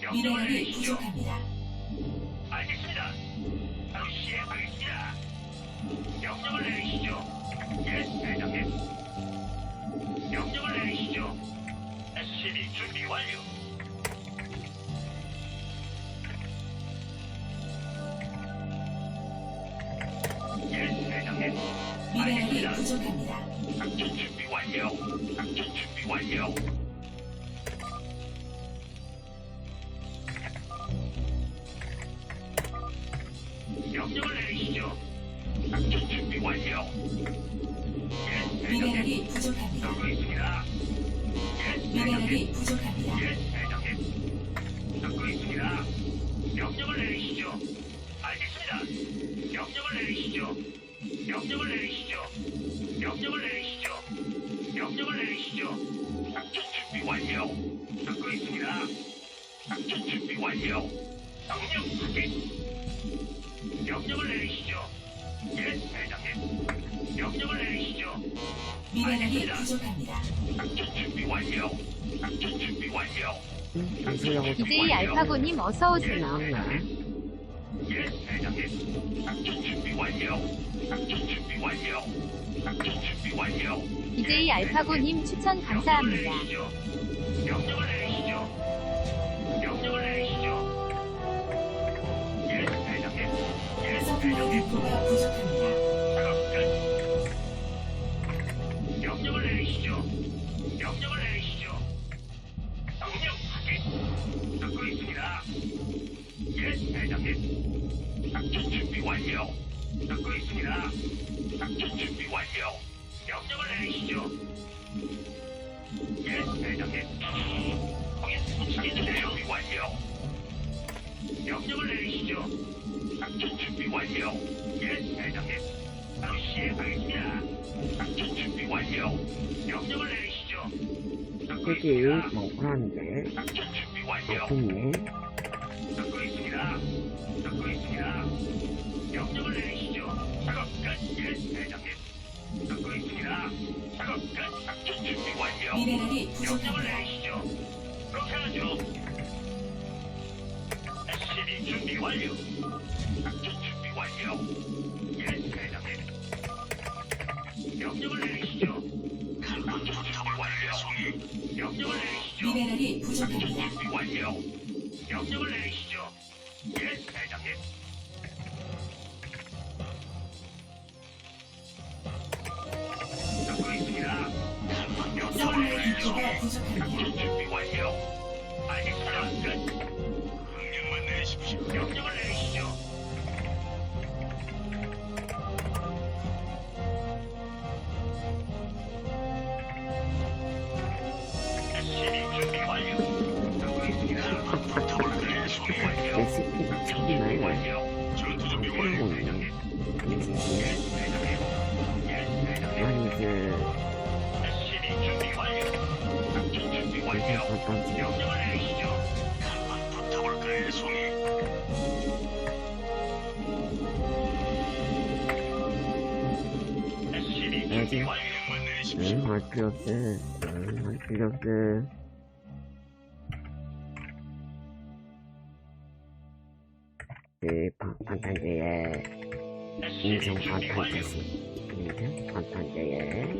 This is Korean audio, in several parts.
명령을 미네랄이 내리시죠. 부족합니다. 알겠습니다. 바로 시행하겠습니다. 명령을 내리시죠. 예, 대장님. 명령을 내리시죠. SCB 준비 완료. 예, 대장님. 미네랄이 알겠습니다. 부족합니다. 작전 준비 완료. 작전 준비 완료. 명령을 내리시죠. 예, 대장님. 명령을 내리시죠. 미네랄이 부족합니다. 작전 준비 완료. 작전 준비 완료. 이수영 DJ 알파고님 어서 오세요. 예, 대장님. 작전 준비 완료. 작전 준비 완료. 작전 준비 완료. DJ 알파고님 추천 감사합니다. 명령을 디포가 부족합니다. 작업 끝. 예, 대장님. 명령을. 내리시죠. SCB 준비 완료. 명령을 내리시죠. 미네랄이 부족합니다. 준비 완료. 명령을 내리시죠. 예, 대장님. 듣고 있습니다. 명령을 서플라이 내리시죠. 디포가 부족합니다. 준비 완료. 알겠습니다. 끝. 명령만 내리십시오. 명령을 내리시죠. 그 방탄제의 인생. 방탄제시 인생 방탄제의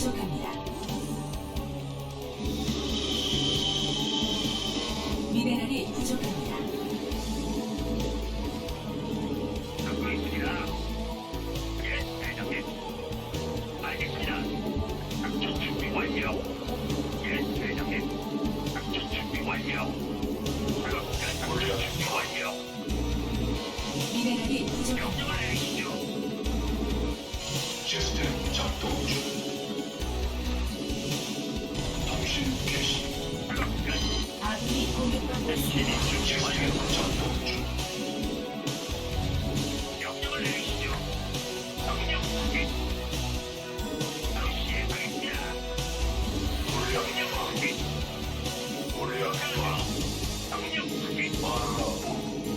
図書館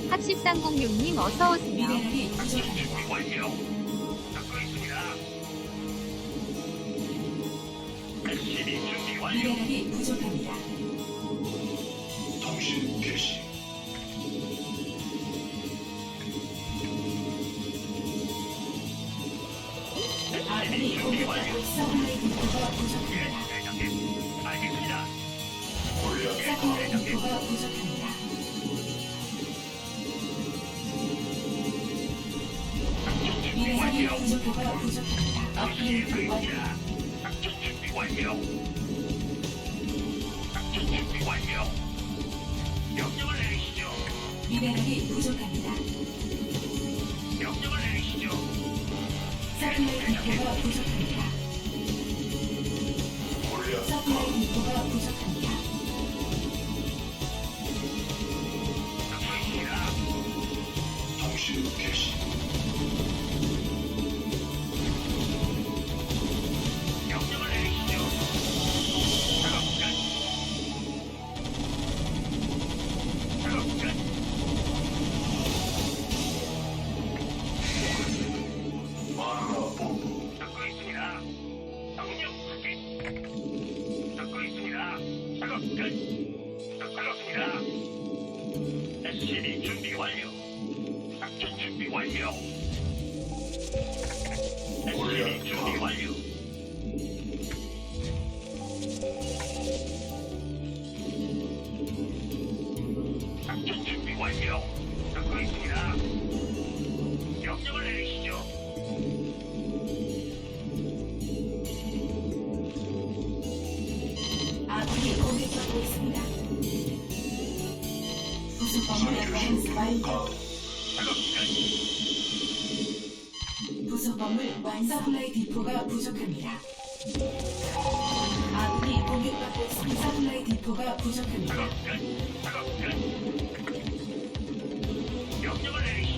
학십상공육님 어서오세요. 미네랄이 작전 부족합니다. 아군이 공격받고 서플라이 디포가 부족합니다. 예, 대장님. 알겠습니다. 골리앗 서플라이 디포가 부족합니다. 작전 준비 미네랄이 완료. 부족하가 부족합니다. 업그레이드 완료. 시행하겠습니다. 작전 준비 완료. 작전 준비 완료. 명령을 내리시죠. 미네랄이 부족합니다. 명령을 내리시죠. 但是呢我感觉我还要涂一下口 작업 끝. 듣고 있습니다. SCB 준비 완료. 작전 준비 완료. SCB 준비 완료. 작업 끝. 부속 건물 완성. 서플라이 디포가 부족합니다. 아군이 공격받고 있습니다. 서플라이 디포가 부족합니다. 명령을 내리시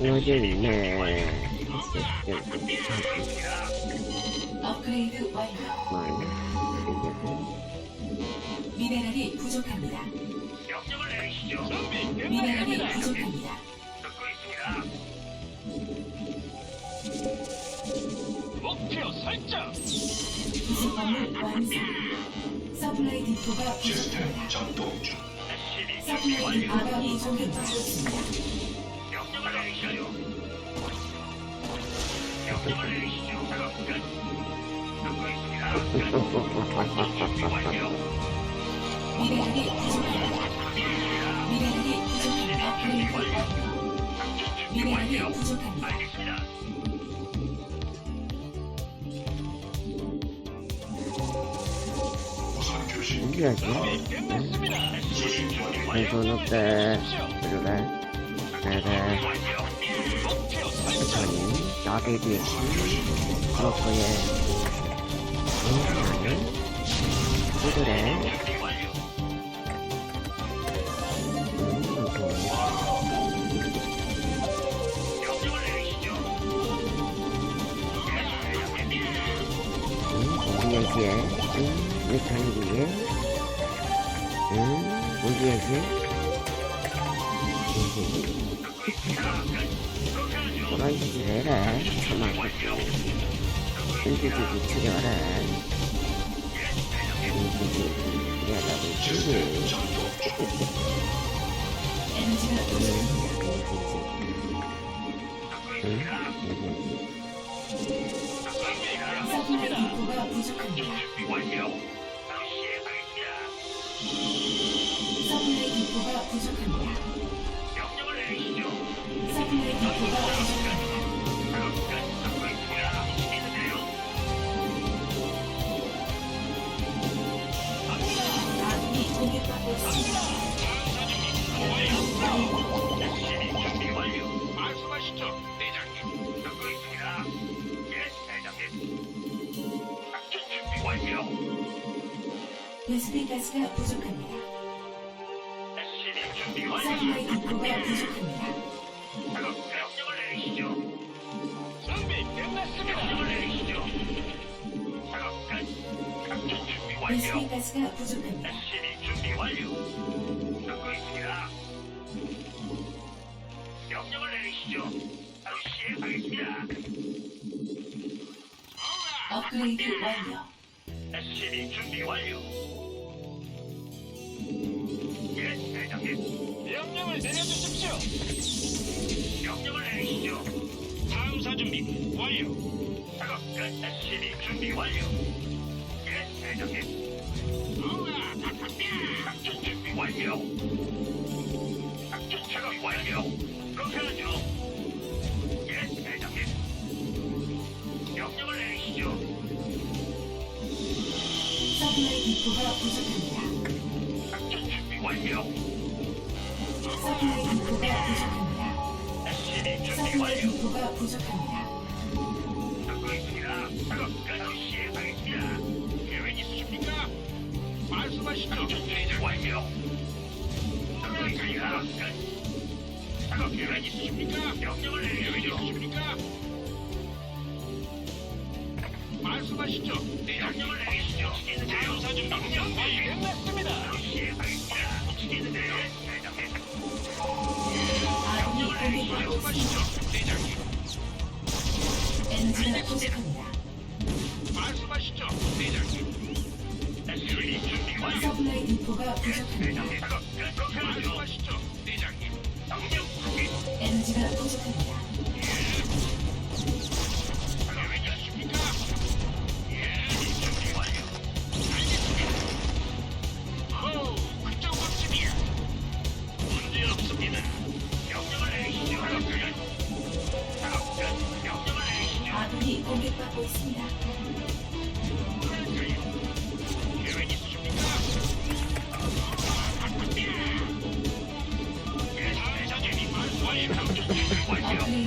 5일 있네. 업그레이드 완료. 미네랄이 부족합니다. 미네랄이 부족합니다. 듣고 있습니다. 목표 설정. 구성함을 완성. 서플라이 디포가 부족합니다. 서플라이 완료. 디포가 부족합니다. 명령을 내리시죠. 작업 끝. 듣고 있습니다. 끝. 준비 완료. 미네랄이 부족합니다. 미네랄이 부족합니다. 업그레이드 완료. 작전 준비 미네랄이 완료. 부족합니다. 알겠습니다. 무선 교신기. 튀겨야지. 수신 중입니다. 한손 없대. 그래. 천천히. 응, 왜 그래? 음, 또. 응, 우리에게, 응, 왜 자기에, 응, 우리에게, 그 참아가지고. 인기지기 추려라. 인기지기 추려라고 주지. 에너지가 부족합니다. 베스핀 가스가 부족합니다. 서플라이 디포가 부족합니다. 완료. 가스가 부족합니다. SCV 준비 완료. 듣고 있습니다. 명령을 내리시죠. 바로 시행하겠습니다. 업그레이드 완료. SCV 준비 완료. 예, 대장님. 명령을 내려주십시오. 명령을 내리시죠. 탐사 준비 완료. 작업 끝. SCV 준비 완료. 예, 대장님. 작전 준비 완료. 작전 작업 완료. 그렇게 하죠. 예, 대장님. 명령을 내리시죠. 서플라이 디포가 부족합니다. 작전 준비 완료. 서플라이 디포가 부족합니다. SCV 준비 서플라이 완료. 디포가 부족합니다. 듣고 있습니다. 작업 끝 말씀하시죠. 대장님. 에너지가 부족합니다. 말씀하시죠, 대장님. 서플라이 디포가 부족합니다. 대장님, 끝. 그렇게. 말씀하시죠, 대장님. 명령 확인. 에너지가 부족합니다.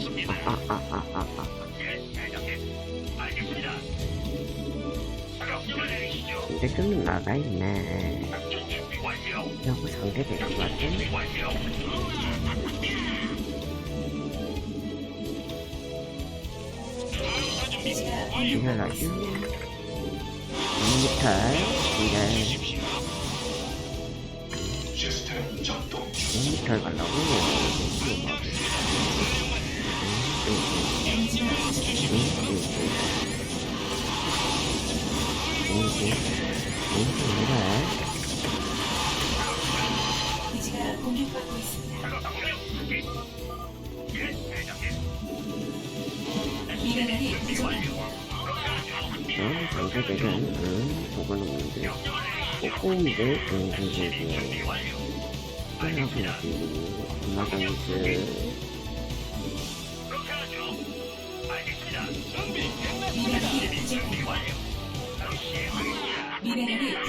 없습니다. 예, 대장님. 말씀하시죠, 대장님. 예, 대장님. 예. 명령을 내리시죠. 계획이 준비 완료. 그렇게 하죠. 계획 있으십니까? 예. 말씀하시죠, 대장님. 베스핀 가스가 부족합니다. 말씀하시죠, 준비 완료. 문제 없습니다. 예, 대장님. 알겠습니다. 명령을 내리시죠. 기지가 공격받고 있습니다. 미네랄이 부족합니다. 아, 내가 내가 응, 저걸로 오는데 꼬꼬인데 응, 이제 이제 하나 보여주고 엄마가 이제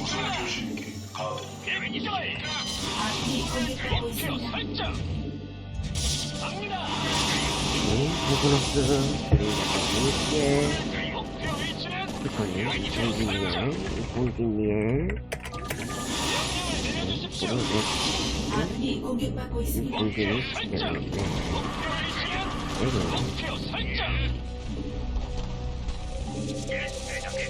목숨을 줄 수 있는 공격받고 있습니다. 공격 살짝. 목표 위치는 이통진이야이통진이야 명령을 내려주십시오. 보너스 아군이 공격받고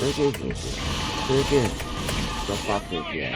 되게 좋고 되게 적합하게